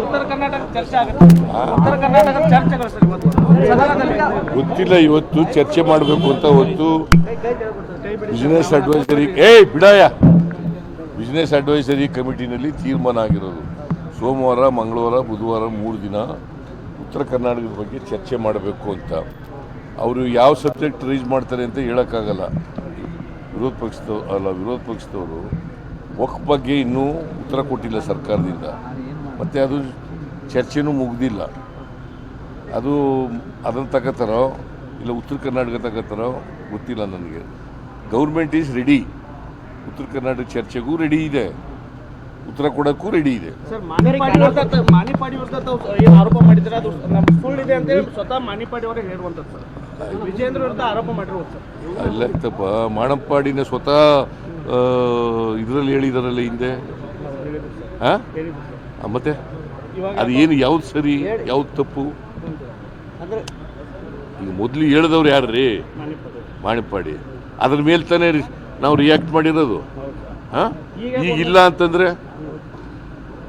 ಉತ್ತರ ಕರ್ನಾಟಕ ಚರ್ಚೆ ಆಗುತ್ತೆ ಗೊತ್ತಿಲ್ಲ, ಇವತ್ತು ಚರ್ಚೆ ಮಾಡಬೇಕು ಅಂತ ಹೊತ್ತು ಬಿಸಿನೆಸ್ ಅಡ್ವೈಸರಿ ಏ ಬಿಡಾಯ ಬಿಸಿನೆಸ್ ಅಡ್ವೈಸರಿ ಕಮಿಟಿನಲ್ಲಿ ತೀರ್ಮಾನ ಆಗಿರೋದು. ಸೋಮವಾರ, ಮಂಗಳವಾರ, ಬುಧವಾರ ಮೂರು ದಿನ ಉತ್ತರ ಕರ್ನಾಟಕದ ಬಗ್ಗೆ ಚರ್ಚೆ ಮಾಡಬೇಕು ಅಂತ. ಅವರು ಯಾವ ಸಬ್ಜೆಕ್ಟ್ ರೈಸ್ ಮಾಡ್ತಾರೆ ಅಂತ ಹೇಳೋಕ್ಕಾಗಲ್ಲ. ವಿರೋಧ ಪಕ್ಷದವ್ರು ಅಲ್ಲ, ವಿರೋಧ ಪಕ್ಷದವರು ಒಕ್ ಬಗ್ಗೆ ಇನ್ನೂ ಉತ್ತರ ಕೊಟ್ಟಿಲ್ಲ ಸರ್ಕಾರದಿಂದ. ಮತ್ತು ಅದು ಚರ್ಚೆನೂ ಮುಗ್ದಿಲ್ಲ. ಅದು ಅದನ್ನು ತಗೋತಾರೋ ಇಲ್ಲ ಉತ್ತರ ಕರ್ನಾಟಕ ತಗೋತಾರೋ ಗೊತ್ತಿಲ್ಲ ನನಗೆ. ಗೌರ್ಮೆಂಟ್ ಈಸ್ ರೆಡಿ ಉತ್ತರ ಕರ್ನಾಟಕ ಚರ್ಚೆಗೂ ರೆಡಿ ಇದೆ. ಉತ್ತರ ಕೊಡೋಕ್ಕೂ ರೆಡಿ ಇದೆ. ಆರೋಪ ಮಾಡಿದ್ರೆ ಅದು ಸುಳ್ಳು ಸ್ವತಃ ಮಾಣಿಪಾಡಿ ಅವರೇ ಹೇಳುವಂಥದ್ದು ಸರ್. ವಿಜೇಂದ್ರ ವಿರುದ್ಧ ಆರೋಪ ಮಾಡಿರುವುದು ಸರ್. ಇಲ್ಲ ಆಯ್ತಪ್ಪ ಮಾಣಪ್ಪಾಡಿನ ಸ್ವತಃ ಇದರಲ್ಲಿ ಹೇಳಿದಾರಲ್ಲ ಹಿಂದೆ? ಹಾಂ? ಮತ್ತೆ? ಅದು ಏನು ಯಾವ್ದು ಸರಿ ಯಾವ್ದು ತಪ್ಪು? ಅಂದ್ರೆ ಈಗ ಮೊದಲು ಹೇಳಿದವ್ರು ಯಾರು ರೀ ಮಾಣಿಪ್ಪಾಡಿ ಅದ್ರ ಮೇಲೆ ತಾನೇ ನಾವು ರಿಯಾಕ್ಟ್ ಮಾಡಿರೋದು. ಹಾಂ? ಈಗ ಇಲ್ಲ ಅಂತಂದ್ರೆ?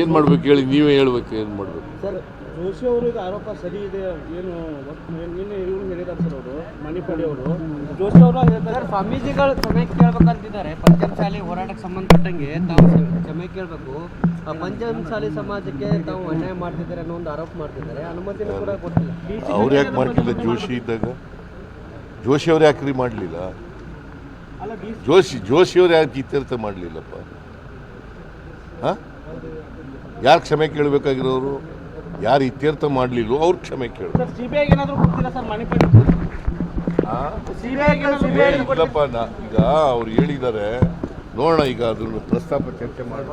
ಏನು ಮಾಡ್ಬೇಕು ಹೇಳಿ ನೀವೇ ಹೇಳ್ಬೇಕು ಏನು ಮಾಡಬೇಕು. ಸರ್ ಜೋಶಿ ಅವರು ಇದು ಆರೋಪ ಸರಿ ಇದೆ ಏನು ನಿನ್ನೆ ಇವ್ರು ಹೇಳಿದಾರೆ ಸರ್ ಅವರು ಮಣಿಪಾಡಿ ಅವರು. ಜೋಶಿ ಅವರು ಹೇಳ್ತಾರೆ? ಸ್ವಾಮೀಜಿಗಳು ಕ್ಷಮೆ ಕೇಳ್ಬೇಕಂತಿದ್ದಾರೆ. ಪಂಚಮಸಾಲಿ ಹೋರಾಟಕ್ಕೆ ಸಂಬಂಧಪಟ್ಟಂಗೆ ತಾವು ಕ್ಷಮೆ ಕೇಳಬೇಕು. ಶಾಲೆ ಸಮಾಜಕ್ಕೆ ತಾವು ಅನ್ಯಾಯ ಮಾಡ್ತಿದ್ದಾರೆ ಅನ್ನೋ ಒಂದು ಆರೋಪ ಮಾಡ್ತಿದ್ದಾರೆ. ಅನುಮತಿ ಕೂಡ ಕೊಟ್ಟಿಲ್ಲ. ಅವ್ರು ಯಾಕೆ ಮಾಡ್ತಿಲ್ಲ ಜೋಶಿ ಇದ್ದಾಗ? ಜೋಶಿ ಅವ್ರು ಯಾಕ್ರಿ ಮಾಡಲಿಲ್ಲ? ಅಲ್ಲ ಡಿ ಜೋಶಿ ಜೋಶಿ ಅವ್ರು ಯಾಕೆ ಇತ್ಯರ್ಥ ಮಾಡಲಿಲ್ಲಪ್ಪ? ಹಾಂ? ಯಾರು ಕ್ಷಮೆ ಕೇಳಬೇಕಾಗಿರೋರು? ಯಾರು ಇತ್ಯರ್ಥ ಮಾಡಲಿಲ್ಲ ಅವ್ರು ಕ್ಷಮೆ ಕೇಳು ಇಲ್ಲಪ್ಪ ನಾ ಈಗ ಅವ್ರು ಹೇಳಿದ್ದಾರೆ ನೋಡೋಣ ಈಗ ಅದನ್ನು ಪ್ರಸ್ತಾಪ ಚರ್ಚೆ ಮಾಡಿ